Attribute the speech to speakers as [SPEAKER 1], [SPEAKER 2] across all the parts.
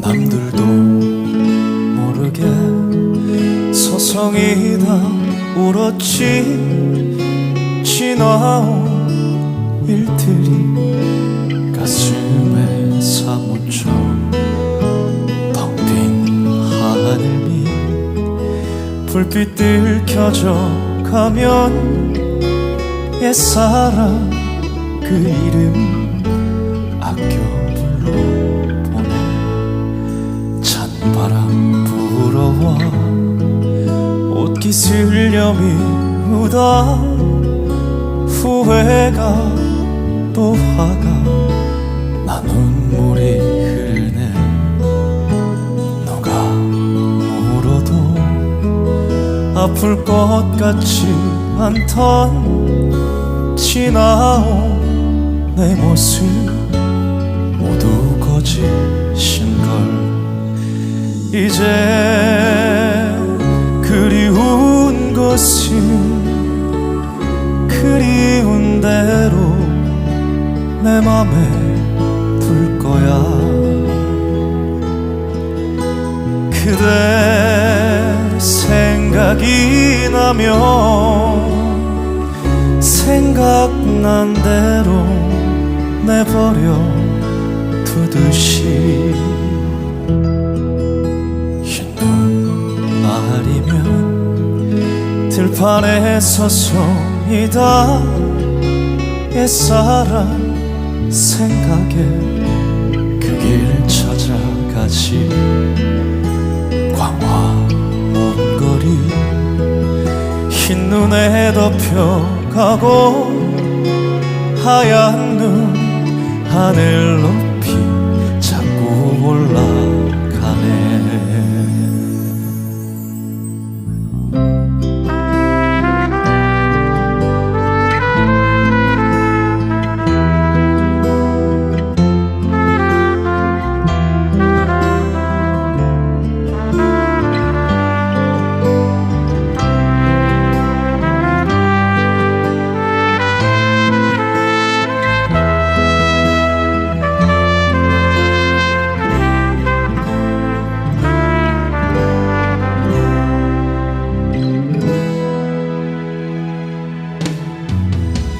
[SPEAKER 1] 남들도 모르게 서성이다 울었지. 지나온 일들이 가슴에 사무쳐 텅빈 하늘 위 불빛들 켜져 가면 옛사랑 그 이름 바람 불어와. 옷깃을 여미우다 후회가 또 화가 나 눈물이 흐르네. 너가 울어도 아플 것 같지 않던 지나온 내 모습 모두 거짓인 걸 이제 그리운 것은 그리운 대로 내 맘에 둘 거야. 그대 생각이 나면 생각난 대로 내버려 두듯이 들판에 서성이다. 옛사랑 생각에 그 길 찾아가지. 광화 먼거리 흰눈에 덮여가고 하얀 눈 하늘 높이 자꾸 올라가네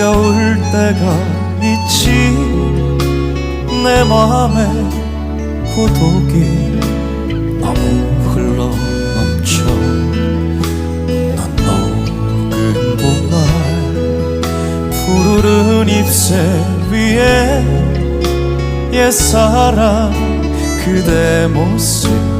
[SPEAKER 1] 겨울 때가 있지 내 맘에 고독이 너무 흘러 넘쳐. 넌 녹은 봄날 푸르른 잎새 위에 옛사랑 그대 모습